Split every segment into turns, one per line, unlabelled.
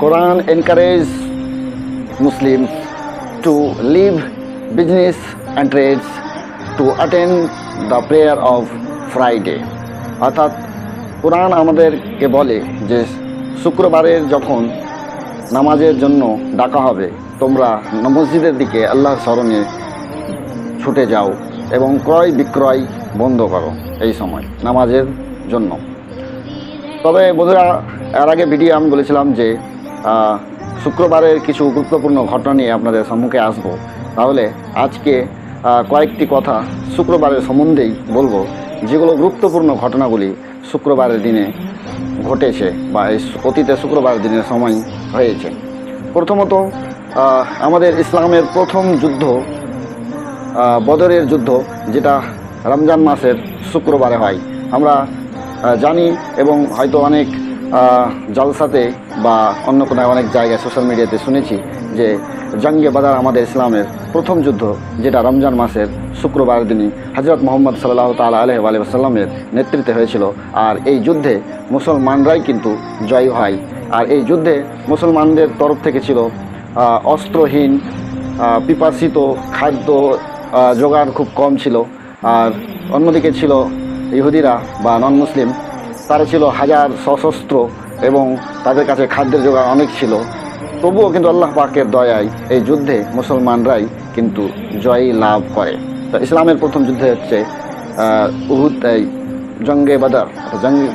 Quran encourages Muslims to leave business and trades to attend the prayer of Friday. অর্থাৎ কোরআন আমাদেরকে বলে যে শুক্রবারের যখন নামাজের জন্য ডাকা হবে, তোমরা মসজিদের দিকে আল্লাহর স্মরণে ছুটে যাও এবং ক্রয় বিক্রয় বন্ধ করো এই সময় নামাজের জন্য তবে বন্ধুরা, এর আগে ভিডিও আমি বলেছিলাম যে শুক্রবারের কিছু গুরুত্বপূর্ণ ঘটনা নিয়ে আপনাদের সম্মুখে আসব। তাহলে আজকে কয়েকটি কথা শুক্রবারের সম্বন্ধেই বলব, যেগুলো গুরুত্বপূর্ণ ঘটনাগুলি শুক্রবারের দিনে ঘটেছে বা এই অতীতে শুক্রবারের দিনের সময় হয়েছে। প্রথমত আমাদের ইসলামের প্রথম যুদ্ধ বদরের যুদ্ধ, যেটা রমজান মাসের শুক্রবারে হয়। আমরা জানি এবং হয়তো অনেক জলসাতে বা অন্য কোনো অনেক জায়গায় সোশ্যাল মিডিয়াতে শুনেছি যে জঙ্গে বাদার আমাদের ইসলামের প্রথম যুদ্ধ, যেটা রমজান মাসের শুক্রবার দিনই হজরত মোহাম্মদ সাল্লাহ তাল আলহ আলিয়াল্লামের নেতৃত্বে হয়েছিল। আর এই যুদ্ধে মুসলমানরাই কিন্তু জয় হয়। আর এই যুদ্ধে মুসলমানদের তরফ থেকে ছিল অস্ত্রহীন পিপাসিত, খাদ্য জোগাড় খুব কম ছিল। আর অন্যদিকে ছিল ইহুদিরা বা নন মুসলিম তারা ছিল হাজার সশস্ত্র এবং তাদের কাছে খাদ্যের জোগাড় অনেক ছিল। তবুও কিন্তু আল্লাহ পাকের দয়ায় এই যুদ্ধে মুসলমানরাই কিন্তু জয় লাভ করে। তো ইসলামের প্রথম যুদ্ধে হচ্ছে উহুদ জঙ্গে বাদার। জঙ্গে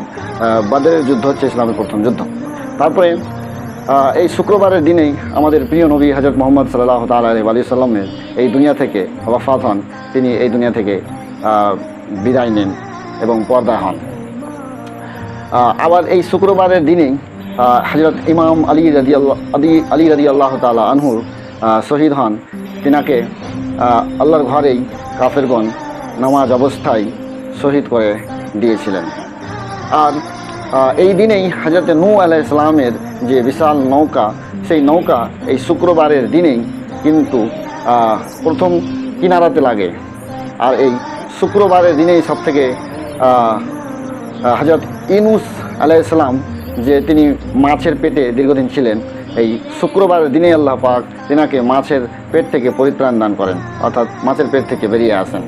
বাদারের যুদ্ধ হচ্ছে ইসলামের প্রথম যুদ্ধ। তারপরে এই শুক্রবারের দিনেই আমাদের প্রিয় নবী হজরত মোহাম্মদ সাল্লাহ তাল আলী সাল্লামের এই দুনিয়া থেকে ওয়াফাত হন। তিনি এই দুনিয়া থেকে বিদায় নেন এবং পর্দা হন। আবার এই শুক্রবারের দিনেই হজরত ইমাম আলী রাজি আলী আলী রাজি আল্লাহ তালা আনহুর শহীদ হন। তিনাকে আল্লাহর ঘরেই কাফেরগণ নামাজ অবস্থায় শহীদ করে দিয়েছিলেন। আর এই দিনেই হজরত নূ আলাহ ইসলামের যে বিশাল নৌকা, সেই নৌকা এই শুক্রবারের দিনেই কিন্তু প্রথম কিনারাতে লাগে। আর এই শুক্রবারের দিনেই সব থেকে হজরত ইনুস আলাহ ইসলাম যে তিনি মাছের পেটে দীর্ঘদিন ছিলেন, এই শুক্রবার দিনে আল্লাহ পাক তিনাকে মাছের পেট থেকে পরিত্রাণ দান করেন, অর্থাৎ মাছের পেট থেকে বেরিয়ে আসেন।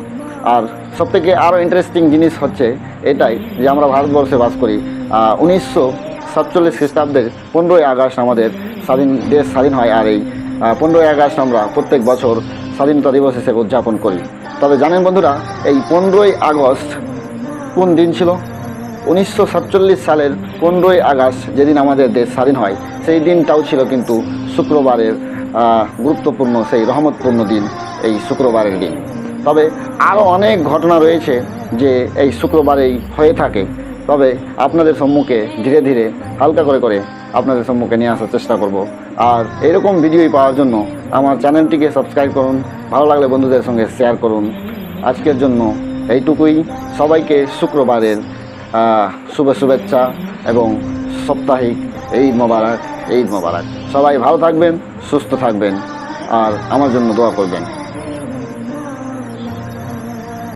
আর সবথেকে আরও ইন্টারেস্টিং জিনিস হচ্ছে এটাই যে আমরা ভারতবর্ষে বাস করি উনিশশো সাতচল্লিশ খ্রিস্টাব্দের পনেরোই আগস্ট আমাদের স্বাধীন দেশ স্বাধীন হয় আর এই পনেরোই আগস্ট আমরা প্রত্যেক বছর স্বাধীনতা দিবস হিসেবে উদযাপন করি। তবে জানেন বন্ধুরা, এই পনেরোই আগস্ট কোন দিন ছিল? উনিশশো সাতচল্লিশ সালের পনেরোই আগস্ট যেদিন আমাদের দেশ স্বাধীন হয়, সেই দিনটাও ছিল কিন্তু শুক্রবারের গুরুত্বপূর্ণ, সেই রহমতপূর্ণ দিন এই শুক্রবারের দিন। তবে আরও অনেক ঘটনা রয়েছে যে এই শুক্রবারেই হয়ে থাকে। তবে আপনাদের সম্মুখে ধীরে ধীরে, হালকা করে করে আপনাদের সম্মুখে নিয়ে আসার চেষ্টা করব। আর এরকম ভিডিওই পাওয়ার জন্য আমার চ্যানেলটিকে সাবস্ক্রাইব করুন, ভালো লাগলে বন্ধুদের সঙ্গে শেয়ার করুন। আজকের জন্য এইটুকুই। সবাইকে শুক্রবারের শুভ শুভেচ্ছা এবং সাপ্তাহিক ঈদ মোবারক ঈদ মোবারক। সবাই ভালো থাকবেন, সুস্থ থাকবেন, আর আমার জন্য দোয়া করবেন।